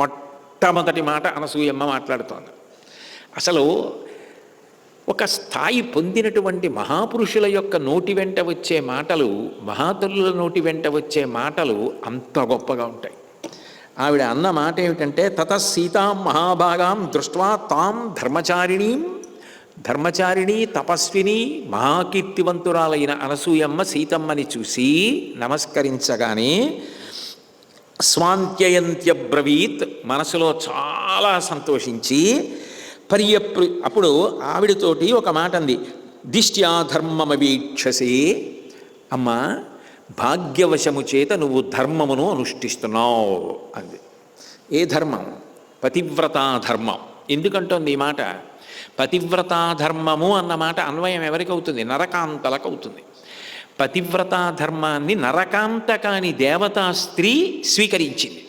మొట్టమొదటి మాట అనసూయమ్మ మాట్లాడుతోంది. అసలు ఒక స్థాయి పొందినటువంటి మహాపురుషుల యొక్క నోటి వెంట వచ్చే మాటలు మహాతల్లుల నోటి వెంట వచ్చే మాటలు అంత గొప్పగా ఉంటాయి. ఆవిడ అన్న మాట ఏమిటంటే తత సీతాం మహాభాగాం దృష్ట్వా తాం ధర్మచారిణీం ధర్మచారిణి తపస్విని మహాకీర్తివంతురాలైన అనసూయమ్మ సీతమ్మని చూసి నమస్కరించగానే స్వాంత్యయంత్యబ్రవీత్ మనసులో చాలా సంతోషించి పర్యప్రు అప్పుడు ఆవిడతోటి ఒక మాట అంది. దిష్ట్యా ధర్మమవీక్షసి అమ్మ భాగ్యవశము చేత నువ్వు ధర్మమును అనుష్ఠిస్తున్నావు అంది. ఏ ధర్మం? పతివ్రతా ధర్మం. ఎందుకంటోంది ఈ మాట? పతివ్రతా ధర్మము అన్న మాట అన్వయం ఎవరికి అవుతుంది నరకాంతలకు అవుతుంది పతివ్రతా ధర్మాన్ని నరకాంతకాని దేవతా స్త్రీ స్వీకరించింది.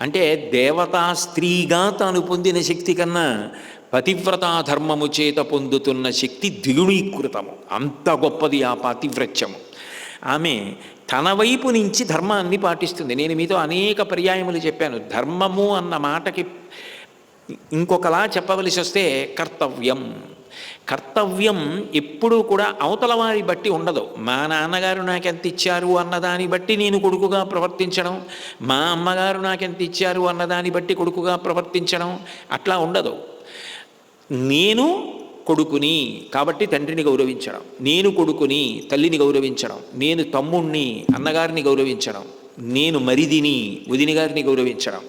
అంటే దేవతా స్త్రీగా తాను పొందిన శక్తి కన్నా పతివ్రతా ధర్మము చేత పొందుతున్న శక్తి ద్విగుణీకృతము. అంత గొప్పది ఆ పాతివ్రత్యము. ఆమె తన వైపు నుంచి ధర్మాన్ని పాటిస్తుంది. నేను మీతో అనేక పర్యాయములు చెప్పాను. ధర్మము అన్న మాటకి ఇంకొకలా చెప్పవలసి వస్తే కర్తవ్యం. కర్తవ్యం ఎప్పుడూ కూడా అవతల వారి బట్టి ఉండదు. మా నాన్నగారు నాకెంత ఇచ్చారు అన్నదాన్ని బట్టి నేను కొడుకుగా ప్రవర్తించడం. మా అమ్మగారు నాకెంత ఇచ్చారు అన్నదాన్ని బట్టి కొడుకుగా ప్రవర్తించడం. అట్లా ఉండదు. నేను కొడుకుని కాబట్టి తండ్రిని గౌరవించడం. నేను కొడుకుని తల్లిని గౌరవించడం. నేను తమ్ముణ్ణి అన్నగారిని గౌరవించడం. నేను మరిదిని వదిని గారిని గౌరవించడం.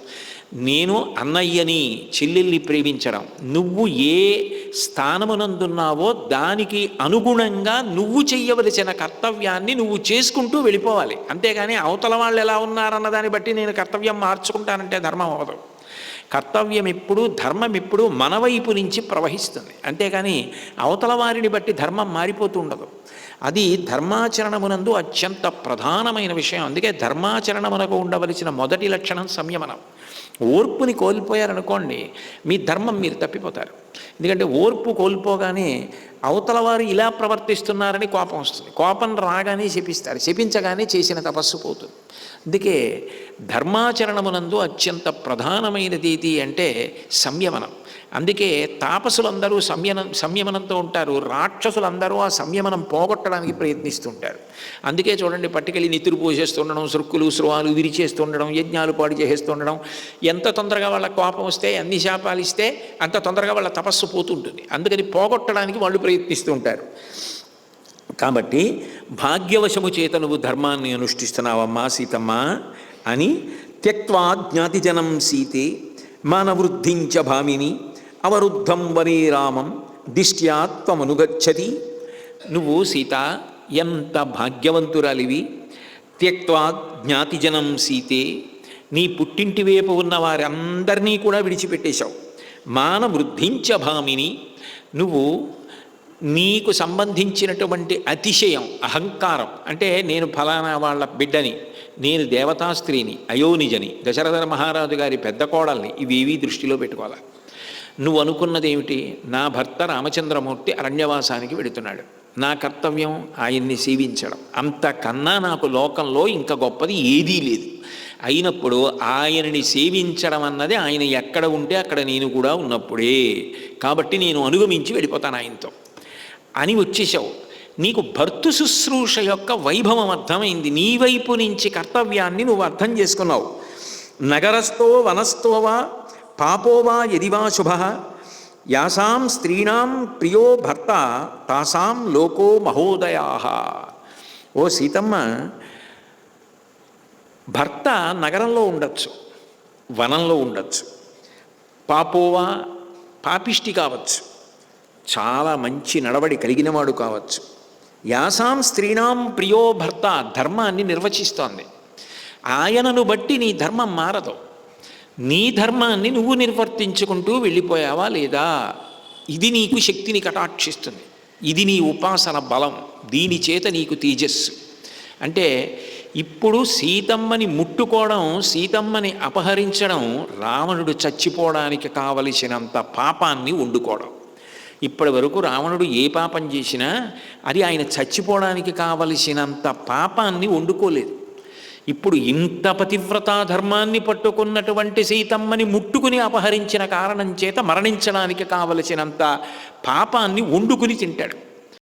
నేను అన్నయ్యని చెల్లెల్ని ప్రేమించడం. నువ్వు ఏ స్థానమునందున్నావో దానికి అనుగుణంగా నువ్వు చెయ్యవలసిన కర్తవ్యాన్ని నువ్వు చేసుకుంటూ వెళ్ళిపోవాలి. అంతేగాని అవతల వాళ్ళు ఎలా ఉన్నారన్న దాన్ని బట్టి నేను కర్తవ్యం మార్చుకుంటానంటే ధర్మం అవదు కర్తవ్యం ఎప్పుడు ధర్మం ఎప్పుడు మన వైపు నుంచి ప్రవహిస్తుంది. అంతేకాని అవతల వారిని బట్టి ధర్మం మారిపోతూ ఉండదు. అది ధర్మాచరణమునందు అత్యంత ప్రధానమైన విషయం. అందుకే ధర్మాచరణమునకు ఉండవలసిన మొదటి లక్షణం సంయమనం. ఓర్పుని కోల్పోయారనుకోండి మీ ధర్మం మీరు తప్పిపోతారు. ఎందుకంటే ఓర్పు కోల్పోగానే అవతల వారు ఇలా ప్రవర్తిస్తున్నారని కోపం వస్తుంది. కోపం రాగానే శపిస్తారు. శపించగానే చేసిన తపస్సు పోతుంది. అందుకే ధర్మాచరణమునందు అత్యంత ప్రధానమైనది ఏది అంటే సంయమనం. అందుకే తాపసులందరూ సంయమనం సంయమనంతో ఉంటారు. రాక్షసులందరూ ఆ సంయమనం పోగొట్టడానికి ప్రయత్నిస్తుంటారు. అందుకే చూడండి పట్టుకెళ్ళి నితురు పోసేస్తుండడం సృక్కులు స్రువాలు విరిచేస్తుండడం యజ్ఞాలు పాడు చేసేస్తుండడం. ఎంత తొందరగా వాళ్ళ కోపం వస్తే అన్ని శాపాలు ఇస్తే అంత తొందరగా వాళ్ళ తపస్సు పోతుంటుంది. అందుకని పోగొట్టడానికి వాళ్ళు ప్రయత్నిస్తుంటారు. కాబట్టి భాగ్యవశము చేత నువ్వు ధర్మాన్ని అనుష్ఠిస్తున్నావమ్మా సీతమ్మ అని త్యక్వా జ్ఞాతిజనం సీతే మానవృద్ధించ భామిని అవరుద్ధం వనే రామం దిష్ట్యాత్వమనుగచ్చతి. నువ్వు సీత ఎంత భాగ్యవంతురాలివి? త్యక్వా జ్ఞాతిజనం సీతే. నీ పుట్టింటి వైపు ఉన్న వారందరినీ కూడా విడిచిపెట్టేశావు. మానవృద్ధించ భామిని. నువ్వు నీకు సంబంధించినటువంటి అతిశయం అహంకారం. అంటే నేను ఫలానా వాళ్ళ బిడ్డని నేను దేవతాస్త్రీని అయోనిజని దశరథ మహారాజు గారి పెద్ద కోడల్ని ఇవేవీ దృష్టిలో పెట్టుకోవాలి? నువ్వు అనుకున్నది ఏమిటి నా భర్త రామచంద్రమూర్తి అరణ్యవాసానికి వెడుతున్నాడు. నా కర్తవ్యం ఆయన్ని సేవించడం. అంతకన్నా నాకు లోకంలో ఇంకా గొప్పది ఏదీ లేదు. అయినప్పుడు ఆయనని సేవించడం అన్నది ఆయన ఎక్కడ ఉంటే అక్కడ నేను కూడా ఉన్నప్పుడే. కాబట్టి నేను అనుగమించి వెళ్ళిపోతాను ఆయనతో. అని వచ్చేసావు. నీకు భర్తు శుశ్రూష యొక్క వైభవం అర్థమైంది. నీ వైపు నుంచి కర్తవ్యాన్ని నువ్వు అర్థం చేసుకున్నావు. నగరస్థో పాపో వా పాపో వా యదివా శుభ యాసాం స్త్రీణాం ప్రియో భర్త తాసాం లోకో మహోదయా ఓ సీతమ్మ భర్త నగరంలో ఉండొచ్చు వనంలో ఉండొచ్చు పాపోవా పాపిష్టి కావచ్చు చాలా మంచి నడవడి కలిగినవాడు కావచ్చు. యాసాం స్త్రీణాం ప్రియో భర్త ధర్మాన్ని నిర్వచిస్తోంది. ఆయనను బట్టి నీ ధర్మం మారదు. నీ ధర్మాన్ని నువ్వు నిర్వర్తించుకుంటూ వెళ్ళిపోయావా లేదా? ఇది నీకు శక్తిని కటాక్షిస్తుంది. ఇది నీ ఉపాసన బలం. దీని చేత నీకు తేజస్సు. అంటే ఇప్పుడు సీతమ్మని ముట్టుకోవడం సీతమ్మని అపహరించడం రావణుడు చచ్చిపోవడానికి కావలసినంత పాపాన్ని వండుకోవడం. ఇప్పటి వరకు రావణుడు ఏ పాపం చేసినా అది ఆయన చచ్చిపోవడానికి కావలసినంత పాపాన్ని వండుకోలేదు. ఇప్పుడు ఇంత పతివ్రతా ధర్మాన్ని పట్టుకున్నటువంటి సీతమ్మని ముట్టుకుని అపహరించిన కారణం చేత మరణించడానికి కావలసినంత పాపాన్ని వండుకుని తింటాడు.